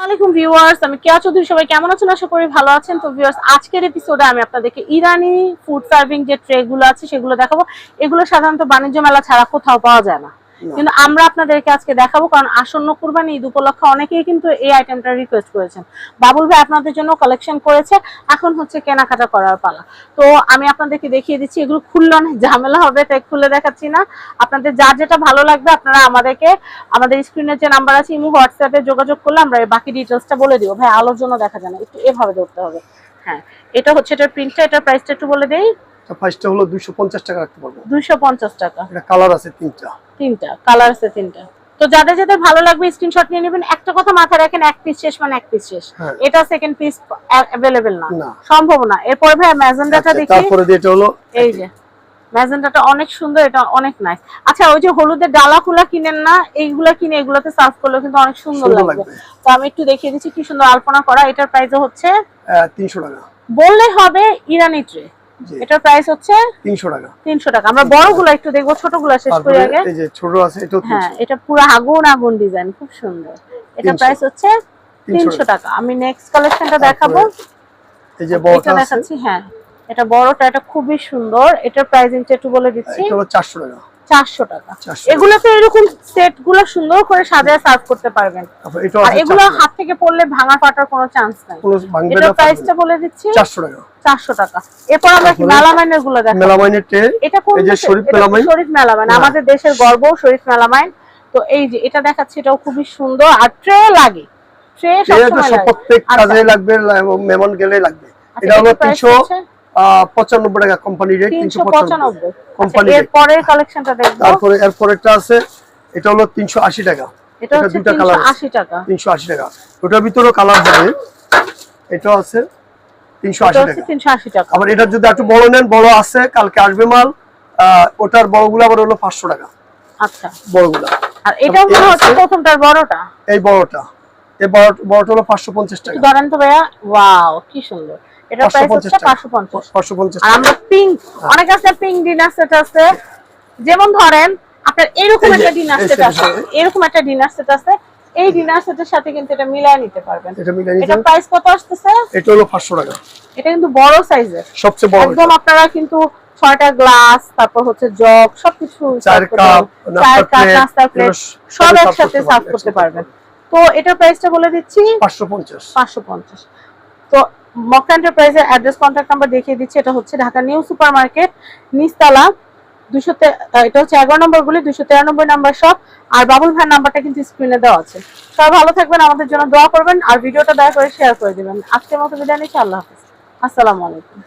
আসসালামাইকুম ভিউয়ার্স, আমি কেয়া চৌধুরী, সবাই কেমন আছেন? আশা করি ভালো আছেন। তো ভিউয়ার্স, আজকের এপিসোডে আমি আপনাদেরকে ইরানি ফুড সার্ভিং যে ট্রে গুলো আছে, সেগুলো দেখাবো। এগুলো সাধারণত বাণিজ্য মেলা ছাড়া কোথাও পাওয়া যায় না। কিন্তু আমরা আপনাদেরকে আজকে দেখাবো, কারণ আসন্ন কুরবানি ঈদ উপলক্ষে অনেকেই কিন্তু এই আইটেমটা রিকোয়েস্ট করেছেন। বাবুল ভাই আপনাদের জন্য কালেকশন করেছে, এখন হচ্ছে কেনাকাটা করার পালা। তো আমি আপনাদেরকে দেখিয়ে দিচ্ছি, এগুলো খুললে অনেক ঝামেলা হবে, তাই খুলে দেখাচ্ছি না। আপনাদের যার যেটা ভালো লাগবে, আপনারা আমাদেরকে, আমাদের স্ক্রিনে যে নাম্বার আছে, ইমো, হোয়াটসঅ্যাপে যোগাযোগ করলে আমরা বাকি ডিটেলসটা বলে দিব। ভাই, আলোর জন্য দেখা যায় না, একটু এভাবে ধরতে হবে। হ্যাঁ এটা হচ্ছে এটার প্রিন্টটা এটার প্রাইসটা একটু বলে দেই। প্রাইসটা হলো দুইশো পঞ্চাশ টাকা রাখতে পারব। দুইশো পঞ্চাশ টাকা। এটা কালার আছে তিনটা। তিনটা কালার আছে তিনটা। তো যাদের যাদের ভালো লাগবে স্ক্রিনশট নিয়ে নেবেন। একটা কথা মাথায় রাখেন এক পিস শেষ মানে এক পিস শেষ। হ্যাঁ। এটা সেকেন্ড পিস অ্যাভেলেবেল না। সম্ভব না। এরপর ভাই ম্যাজেন্ডাটা আচ্ছা, দেখি। তারপরে এটা হলো এই যে ম্যাজেন্ডাটা অনেক সুন্দর এটা অনেক নাইস আচ্ছা ওই যে হলুদের ডালা খুলা কিনেন না এইগুলা কিনে এগুলোতে সার্ভ করলে কিন্তু অনেক সুন্দর লাগবে। তো আমি একটু দেখিয়ে দিচ্ছি কি সুন্দর আলপনা করা। এটার প্রাইস হচ্ছে তিনশো টাকা। বললে হবে ইরানি ট্রে জি। এটার প্রাইস হচ্ছে তিনশো টাকা। তিনশো টাকা। আমরা বড়গুলো একটু দেখব ছোটগুলো শেষ করি আগে। এই যে ছোট আছে এটা হ্যাঁ এটা পুরো আগুন আগুন ডিজাইন খুব সুন্দর। এটা প্রাইস হচ্ছে তিনশো তিনশো টাকা। আমি নেক্সট কালেকশনটা দেখাবো। এই যে বড়টা আছে। দেখাচ্ছি হ্যাঁ। এটা বড়টা এটা খুবই সুন্দর। এটার প্রাইসিংটা একটু বলে দিচ্ছি। এটা হলো চারশো টাকা। চারশো টাকা। 400 এগুলোতে এরকম সেটগুলো সুন্দর করে সাজায় সার্ভ করতে পারবেন। আর এগুলো হাত থেকে পড়লে ভাঙা ফাটার কোনো চান্স নাই। প্রাইসটা বলে দিচ্ছি চারশো টাকা। চারশো টাকা। এরপর আমরা মেলামাইনেরগুলো দেখাবো। মেলামাইনের ট্রে এটা কোন এই যে দেশের? শরীফ মেলামাইন। শরীফ মেলামাইন। হ্যাঁ। আমাদের দেশের গর্ব শরীফ মেলামাইন। তো এই যে এটা দেখাচ্ছি এটাও খুবই সুন্দর। আর ট্রে লাগে। ট্রে প্রত্যেক আচ্ছা। কাজে লাগবে মেমন গেলে লাগবে। আচ্ছা, এটা হলো এটার price তিনশো হচ্ছে পঁচানব্বই টাকা কোম্পানি রেট তিনশো তিনশো পঁচানব্বই পঁচানব্বই। কোম্পানি এর রেট পরের কালেকশনটা দেখব। তারপরে এরপরেরটা আছে এটা হলো তিনশো আশি টাকা। এটা হচ্ছে দুইটা তিনশো কালার আশি টাকা। তিনশো আশি টাকা। ওটার ভিতরেও কালার আছে তিনশো এটা আশি হচ্ছে টাকা। তিনশো আশি টাকা। আবার এটা যদি একটু বড় নেন বড় আছে কালকে আসবে মাল। ওটার বড়গুলো আবার হলো পাঁচশো টাকা। আচ্ছা। বড়গুলা। আর এর মনে হচ্ছে প্রথমটার বড়টা? এই বড়টা। এই বড় বড়টা হলো পাঁচশো পঞ্চাশ টাকা। একটু ধরেন তো ভাইয়া। ওয়াও কি সুন্দর। এটা প্রাইস হচ্ছে টাকা। পাঁচশো পঞ্চাশ। পাঁচশো পঞ্চাশ আর আমরা পিঙ্ক অনেক আছে পিঙ্ক ডিনার সেট আছে। যেমন ধরেন আপনার এরকম একটা ডিনার সেট আছে। এরকম একটা ডিনার সেট আছে। এই ডিনার সেটের সাথে কিন্তু এটা মিলায় নিতে পারবেন। এটা মিলে এটা প্রাইস কত আসতেছে? এটা হলো পাঁচশো টাকা। এটা কিন্তু বড় সাইজের সবচেয়ে বড় একদম আপনারা কিন্তু ছয়টা গ্লাস তারপর হচ্ছে জগ সবকিছু চার কাপ, চার কাপ নাস্তার প্লেট সব একসাথে সার্ভ করতে পারবেন। তো এটার প্রাইসটা বলে দিচ্ছি? পাঁচশো পঞ্চাশ। পাঁচশো পঞ্চাশ। তো মক্কা এন্টারপ্রাইজের অ্যাড্রেস কন্ট্যাক্ট নাম্বার দেখিয়ে দিচ্ছি। এটা হচ্ছে ঢাকা নিউ সুপার মার্কেট নিস্তালা দুশো এটা হচ্ছে এগারো নম্বর গুলি দুশো তিরানব্বই নাম্বার শপ। আর বাবুল ভাইয়ের নাম্বারটা কিন্তু স্ক্রিনে দেওয়া আছে। সবাই ভালো থাকবেন, আমাদের জন্য দোয়া করবেন, আর ভিডিওটা দয়া করে শেয়ার করে দেবেন। আজকের মতো বিদায় নিচ্ছি, আল্লাহ হাফিজ। আসসালামু আলাইকুম।